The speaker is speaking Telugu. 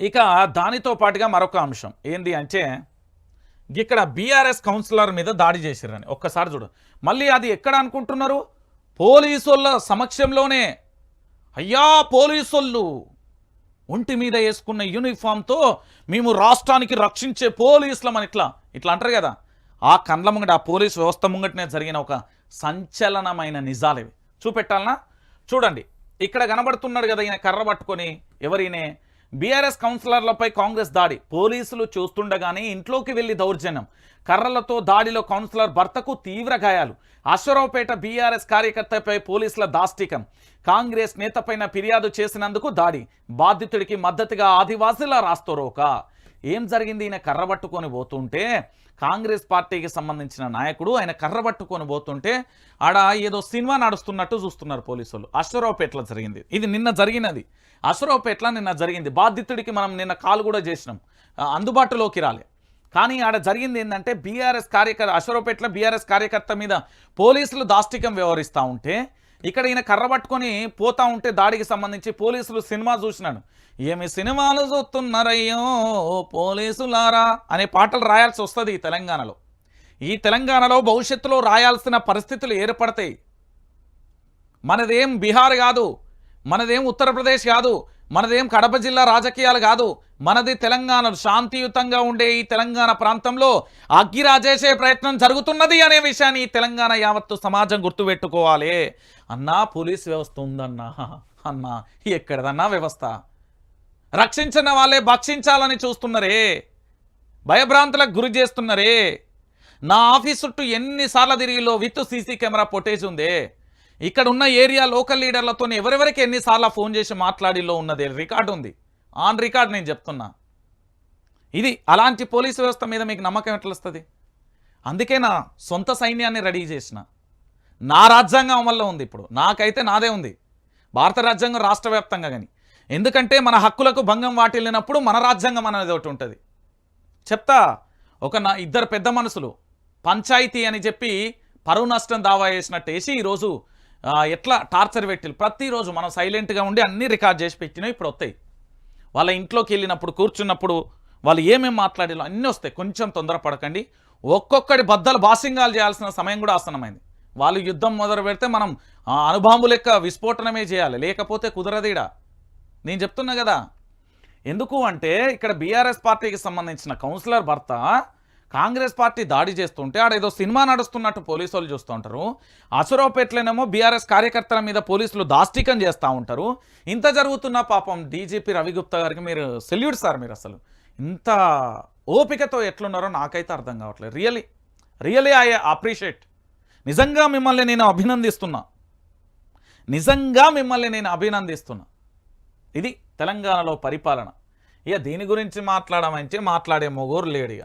ఇక దానితో పాటుగా మరొక అంశం. ఏంది అంటే ఇక్కడ బీఆర్ఎస్ కౌన్సిలర్ మీద దాడి చేసిరని ఒక్కసారి చూడు. మళ్ళీ అది ఎక్కడ అనుకుంటున్నారు? పోలీసుల సమక్షంలోనే. అయ్యా పోలీసులు! ఒంటి మీద వేసుకున్న యూనిఫామ్తో మేము రాష్ట్రానికి రక్షించే పోలీసులం ఇట్లా. ఇట్లా అంటారు కదా. ఆ కండ్ల ముంగట ఆ పోలీస్ వ్యవస్థ ముంగటనే జరిగిన ఒక సంచలనమైన నిజాలు ఇవి. చూపెట్టాలనా? చూడండి. ఇక్కడ కనబడుతున్నాడు కదా ఈయన కర్ర పట్టుకొని ఎవరినే? బీఆర్ఎస్ కౌన్సిలర్లపై కాంగ్రెస్ దాడి. పోలీసులు చూస్తుండగానే ఇంట్లోకి వెళ్ళి దౌర్జన్యం. కర్రలతో దాడిలో కౌన్సిలర్ భర్తకు తీవ్ర గాయాలు. అశ్వరావుపేట బీఆర్ఎస్ కార్యకర్తపై పోలీసుల దాష్టికం. కాంగ్రెస్ నేతపైన ఫిర్యాదు చేసినందుకు దాడి. బాధితుడికి మద్దతుగా ఆదివాసీల రాస్తోరోక. ఏం జరిగింది? ఈయన కర్ర పట్టుకొని పోతుంటే కాంగ్రెస్ పార్టీకి సంబంధించిన నాయకుడు ఆయన కర్ర పట్టుకొని పోతుంటే ఆడ ఏదో సినిమా నడుస్తున్నట్టు చూస్తున్నారు పోలీసులు. అశ్వరావుపేటలో జరిగింది. ఇది నిన్న జరిగినది. అశ్వరావుపేటలో నిన్న జరిగింది. బాధితుడికి మనం నిన్న కాల్ కూడా చేసినాం. అందుబాటులోకి రాలే. కానీ ఆడ జరిగింది ఏంటంటే బీఆర్ఎస్ కార్యకర్త అశ్వరావుపేటలో బీఆర్ఎస్ కార్యకర్త మీద పోలీసులు దాష్టికం వ్యవహరిస్తూ ఉంటే ఇక్కడ ఈయన కర్ర పట్టుకొని పోతా ఉంటే దాడికి సంబంధించి పోలీసులు సినిమా చూసినాడు. ఏమి సినిమాలు చూస్తున్నారయ్యో పోలీసులారా అనే పాటలు రాయాల్సి వస్తుంది ఈ తెలంగాణలో. ఈ తెలంగాణలో భవిష్యత్తులో రాయాల్సిన పరిస్థితులు ఏర్పడతాయి. మనదేం బీహార్ కాదు మనదేం ఉత్తరప్రదేశ్ కాదు మనదేం కడప జిల్లా రాజకీయాలు కాదు. మనది తెలంగాణ శాంతియుతంగా ఉండే ఈ తెలంగాణ ప్రాంతంలో అగ్గిరాజేసే ప్రయత్నం జరుగుతున్నది అనే విషయాన్ని ఈ తెలంగాణ యావత్తు సమాజం గుర్తుపెట్టుకోవాలి. అన్నా పోలీస్ వ్యవస్థ ఉందన్నా. అన్నా ఎక్కడదన్నా వ్యవస్థ. రక్షించిన వాళ్ళే భక్షించాలని చూస్తున్నారే. భయభ్రాంతులకు గురి చేస్తున్నారే. నా ఆఫీస్ చుట్టూ ఎన్నిసార్లు తిరిగిలో విత్ సీసీ కెమెరా ఫుటేజ్ ఉందే. ఇక్కడ ఉన్న ఏరియా లోకల్ లీడర్లతో ఎవరెవరికి ఎన్నిసార్లు ఫోన్ చేసి మాట్లాడిలో ఉన్నది? రికార్డు ఉంది? ఆన్ రికార్డ్ నేను చెప్తున్నా. ఇది అలాంటి పోలీస్ వ్యవస్థ మీద మీకు నమ్మకం ఎట్లా వస్తుంది అందుకే నా సొంత సైన్యాన్ని రెడీ చేసిన. నా రాజ్యాంగం అమల్లో ఉంది ఇప్పుడు. నాకైతే నాదే ఉంది. భారత రాజ్యాంగం రాష్ట్ర వ్యాప్తంగా కానీ ఎందుకంటే మన హక్కులకు భంగం వాటిల్లినప్పుడు మన రాజ్యాంగం అనేది ఒకటి ఉంటుంది. చెప్తా ఒక నా ఇద్దరు పెద్ద మనుషులు పంచాయతీ అని చెప్పి పరువు నష్టం దావా చేసినట్టు వేసి ఈరోజు ఎట్లా టార్చర్ పెట్టి ప్రతిరోజు మనం సైలెంట్గా ఉండి అన్నీ రికార్డ్ చేసి పెట్టినవి ఇప్పుడు వస్తాయి. వాళ్ళ ఇంట్లోకి వెళ్ళినప్పుడు కూర్చున్నప్పుడు వాళ్ళు ఏమేమి మాట్లాడాలో అన్నీ వస్తాయి. కొంచెం తొందరపడకండి ఒక్కొక్కడి బద్దలు బాసింగాలు చేయాల్సిన సమయం కూడా ఆసనమైంది వాళ్ళు యుద్ధం మొదలు పెడితే మనం ఆ, లెక్క విస్ఫోటనమే చేయాలి. లేకపోతే కుదరదీడా? నేను చెప్తున్నా కదా. ఎందుకు అంటే ఇక్కడ బీఆర్ఎస్ పార్టీకి సంబంధించిన కౌన్సిలర్ భర్త కాంగ్రెస్ పార్టీ దాడి చేస్తుంటే ఆడ ఏదో సినిమా నడుస్తున్నట్టు పోలీసు వాళ్ళు చూస్తూ ఉంటారు. అసురావుపేటలోనేమో బీఆర్ఎస్ కార్యకర్తల మీద పోలీసులు దాష్టికం చేస్తూ ఉంటారు. ఇంత జరుగుతున్న పాపం డీజీపీ రవిగుప్తా గారికి మీరు సెల్యూట్ సార్ మీరు అసలు. ఇంత ఓపికతో ఎట్లున్నారో నాకైతే అర్థం కావట్లేదు. Really really I appreciate. నిజంగా మిమ్మల్ని నేను అభినందిస్తున్నా. నిజంగా మిమ్మల్ని నేను అభినందిస్తున్నా. ఇది తెలంగాణలో పరిపాలన. ఇక దీని గురించి మాట్లాడమంటే మాట్లాడే మొగోరు లేడిగా